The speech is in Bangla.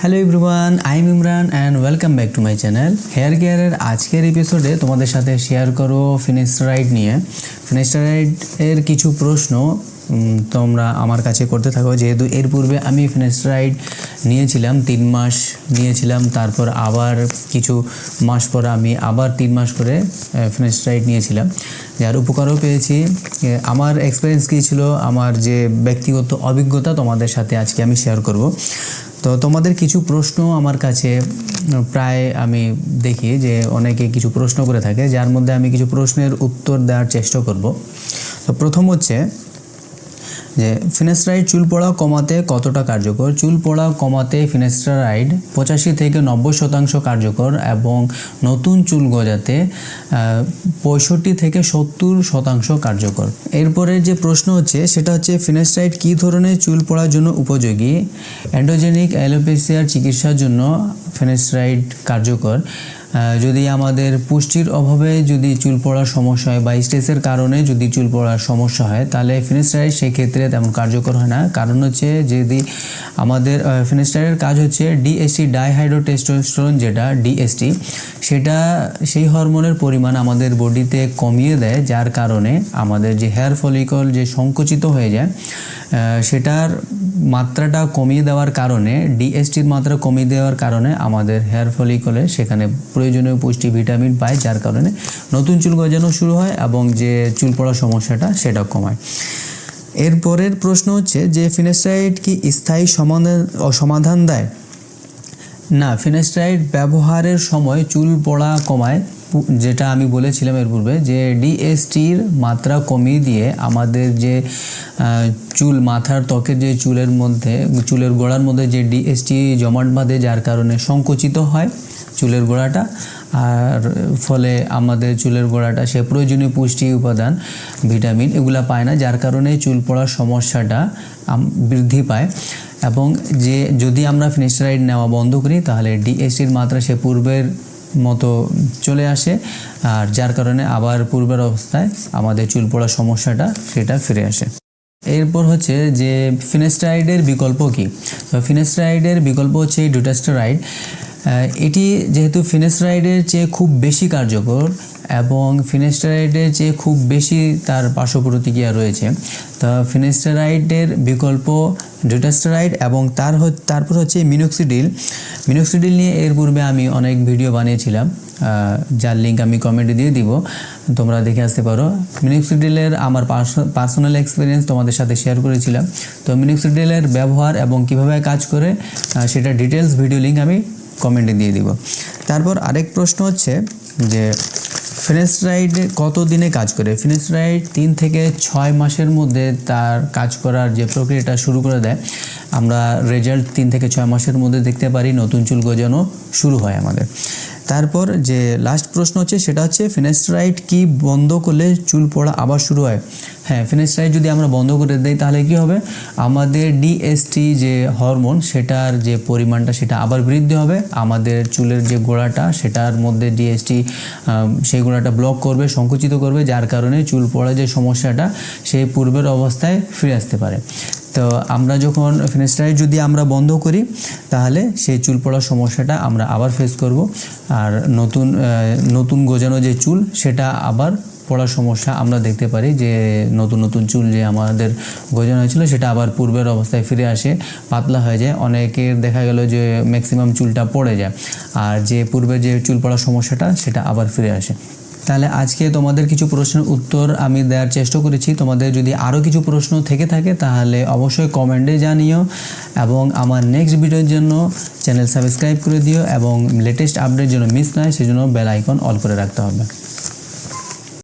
Hello everyone I am Imran and welcome back to my channel hair কেয়ারের আজকের এপিসোডে তোমাদের সাথে শেয়ার করো ফিনিস্টারাইড নিয়ে। ফিনিস্টারাইড এর কিছু প্রশ্ন তোমরা আমার কাছে করতে থাকো। যেহেতু এর পূর্বে আমি ফিনিস্টারাইড নিয়েছিলাম, তিন মাস নিয়েছিলাম, তারপর আবার কিছু মাস পর আমি আবার তিন মাস করে ফিনিস্টারাইড নিয়েছিলাম। যার উপকারও পেয়েছি। আমার এক্সপিরিয়েন্স কী ছিল, আমার যে ব্যক্তিগত অভিজ্ঞতা তোমাদের সাথে আজকে আমি শেয়ার করব। তো তোমাদের কিছু প্রশ্ন আমার কাছে প্রায় আমি দেখি যে অনেকে কিছু প্রশ্ন করে থাকে, যার মধ্যে আমি কিছু প্রশ্নের উত্তর দেওয়ার চেষ্টা করব। তো প্রথম হচ্ছে যে ফিনেস্টারাইড চুল পড়া কমাতে কতটা কার্যকর? চুল পড়া কমাতে ফিনেস্টারাইড পঁচাশি থেকে নব্বই শতাংশ কার্যকর এবং নতুন চুল গজাতে পঁয়ষট্টি থেকে সত্তর শতাংশ কার্যকর। এরপরে যে প্রশ্ন হচ্ছে, সেটা হচ্ছে ফিনেস্টারাইড কী ধরনের চুল পড়ার জন্য উপযোগী? অ্যান্ডোজেনিক অ্যালোপেসিয়ার চিকিৎসার জন্য ফিনেস্টারাইড কার্যকর। যদি আমাদের পুষ্টির অভাবে যদি চুল পড়ার সমস্যা হয় বা স্ট্রেসের কারণে যদি চুল পড়ার সমস্যা হয়, তাহলে ফিনিস্টারাইড সেক্ষেত্রে তেমন কার্যকর হয় না। কারণ হচ্ছে যদি আমাদের ফিনিস্টারের কাজ হচ্ছে ডিএসটি ডাইহাইড্রোটেস্টোস্টেরন যেটা ডিএসটি সেটা সেই হরমোনের পরিমাণ আমাদের বডিতে কমিয়ে দেয়, যার কারণে আমাদের যে হেয়ার ফলিকল যে সংকুচিত হয়ে যায় সেটার মাত্রাটা কমিয়ে দেওয়ার কারণে ডিএসটির মাত্রা কমিয়ে দেওয়ার কারণে আমাদের হেয়ার ফলিকলে সেখানে প্রয়োজনীয় পুষ্টি ভিটামিন পায়, যার কারণে নতুন চুল গজানো শুরু হয় এবং যে চুল পড়ার সমস্যাটা সেটা কমায়। এরপরের প্রশ্ন হচ্ছে যে ফিনেস্টাইড কি স্থায়ী সমাধান সমাধান দেয়? না ফিনেস্টাইড ব্যবহারের সময় চুল পড়া কমায় যেটা আমি বলেছিলাম এর পূর্বে, যে ডিএসটির মাত্রা কমিয়ে দিয়ে আমাদের যে চুল, মাথার ত্বকের যে চুলের মধ্যে, চুলের গোড়ার মধ্যে যে ডিএসটি জমাট বাঁধে, যার কারণে সংকুচিত হয় চুলের গোড়াটা, আর ফলে আমাদের চুলের গোড়াটা, সে প্রয়োজনীয় পুষ্টি উপাদান, ভিটামিন এগুলা পায় না, যার কারণে চুল পড়ার সমস্যাটা বৃদ্ধি পায়। এবং যে, যদি আমরা ফিনিস্টারাইড নেওয়া বন্ধ করি, তাহলে ডিএসটির মাত্রা সে পূর্বের মতো চলে আসে, আর যার কারণে আবার পূর্বের অবস্থায় আমাদের চুল পড়ার সমস্যাটা সেটা ফিরে আসে। এরপর হচ্ছে যে ফিনেস্টারাইডের বিকল্প কি? তো ফিনেস্টারাইডের বিকল্প হচ্ছে ডুটাস্টারাইড। এটি যেহেতু ফিনেস্টারাইডের চেয়ে খুব বেশি কার্যকর এবং ফিনেস্টারাইডের চেয়ে খুব বেশি তার পার্শ্ব প্রতিক্রিয়া রয়েছে। তো ফিনেস্টারাইডের বিকল্প ডুটাস্টারাইড এবং তার তারপর হচ্ছে মিনোক্সিডিল মিনোক্সিডিল নিয়ে এর পূর্বে আমি অনেক ভিডিও বানিয়েছিলাম যার লিঙ্ক আমি কমেন্টে দিয়ে দিব। তোমরা দেখে আসতে পারো। মিনোক্সিডিলের আমার পার্সোনাল এক্সপিরিয়েন্স তোমাদের সাথে শেয়ার করেছিলাম। তো মিনোক্সিডিলের ব্যবহার এবং কীভাবে কাজ করে সেটা ডিটেলস ভিডিও লিঙ্ক আমি কমেন্টে দিয়ে দিব। তারপর আরেক প্রশ্ন হচ্ছে যে ফিনেস্ট্রাইড কত দিনে কাজ করে? ফিনেস্ট্রাইড তিন থেকে ছয় মাসের মধ্যে তার কাজ করার যে প্রক্রিয়াটা শুরু করে দেয়, আমরা রেজাল্ট তিন থেকে ছয় মাসের মধ্যে দেখতে পারি নতুন চুল গজানো শুরু হয় আমাদের। তারপর যে লাস্ট প্রশ্ন হচ্ছে, সেটা হচ্ছে ফিনেস্ট্রাইড কি বন্ধ করলে চুল পড়া আবার শুরু হয়? হ্যাঁ ফিনেস্ট্রাইড যদি আমরা বন্ধ করে দেই, তাহলে কি হবে? আমাদের ডিএসটি যে হরমোন সেটার যে পরিমাণটা, সেটা আবার বৃদ্ধি হবে। আমাদের চুলের যে গোড়াটা, সেটার মধ্যে ডিএসটি সেই গোড়াটা ব্লক করবে, সংকুচিত করবে, যার কারণে চুল পড়া যে সমস্যাটা সেই পূর্বের অবস্থায় ফিরে আসতে পারে। তো আমরা যখন ফিনেস্টাইড যদি আমরা বন্ধ করি, তাহলে সেই চুল পড়ার সমস্যাটা আমরা আবার ফেস করব। আর নতুন নতুন গজানো যে চুল, সেটা আবার পড়ার সমস্যা আমরা দেখতে পারি যে নতুন নতুন চুল যে আমাদের গজানো হয়েছিল, সেটা আবার পূর্বের অবস্থায় ফিরে আসে, পাতলা হয়ে যায়। অনেকের দেখা গেল যে ম্যাক্সিমাম চুলটা পড়ে যায়, আর যে পূর্বে যে চুল পড়ার সমস্যাটা, সেটা আবার ফিরে আসে। তাহলে আজকে তোমাদের কিছু প্রশ্নের উত্তর আমি দেওয়ার চেষ্টা করেছি। তোমাদের যদি আরও কিছু প্রশ্ন থেকে থাকে, তাহলে অবশ্যই কমেন্টে জানিও এবং আমার নেক্সট ভিডিওর জন্য চ্যানেল সাবস্ক্রাইব করে দিও এবং লেটেস্ট আপডেট যেন মিস নয়, সেজন্য বেল আইকন অল করে রাখতে হবে।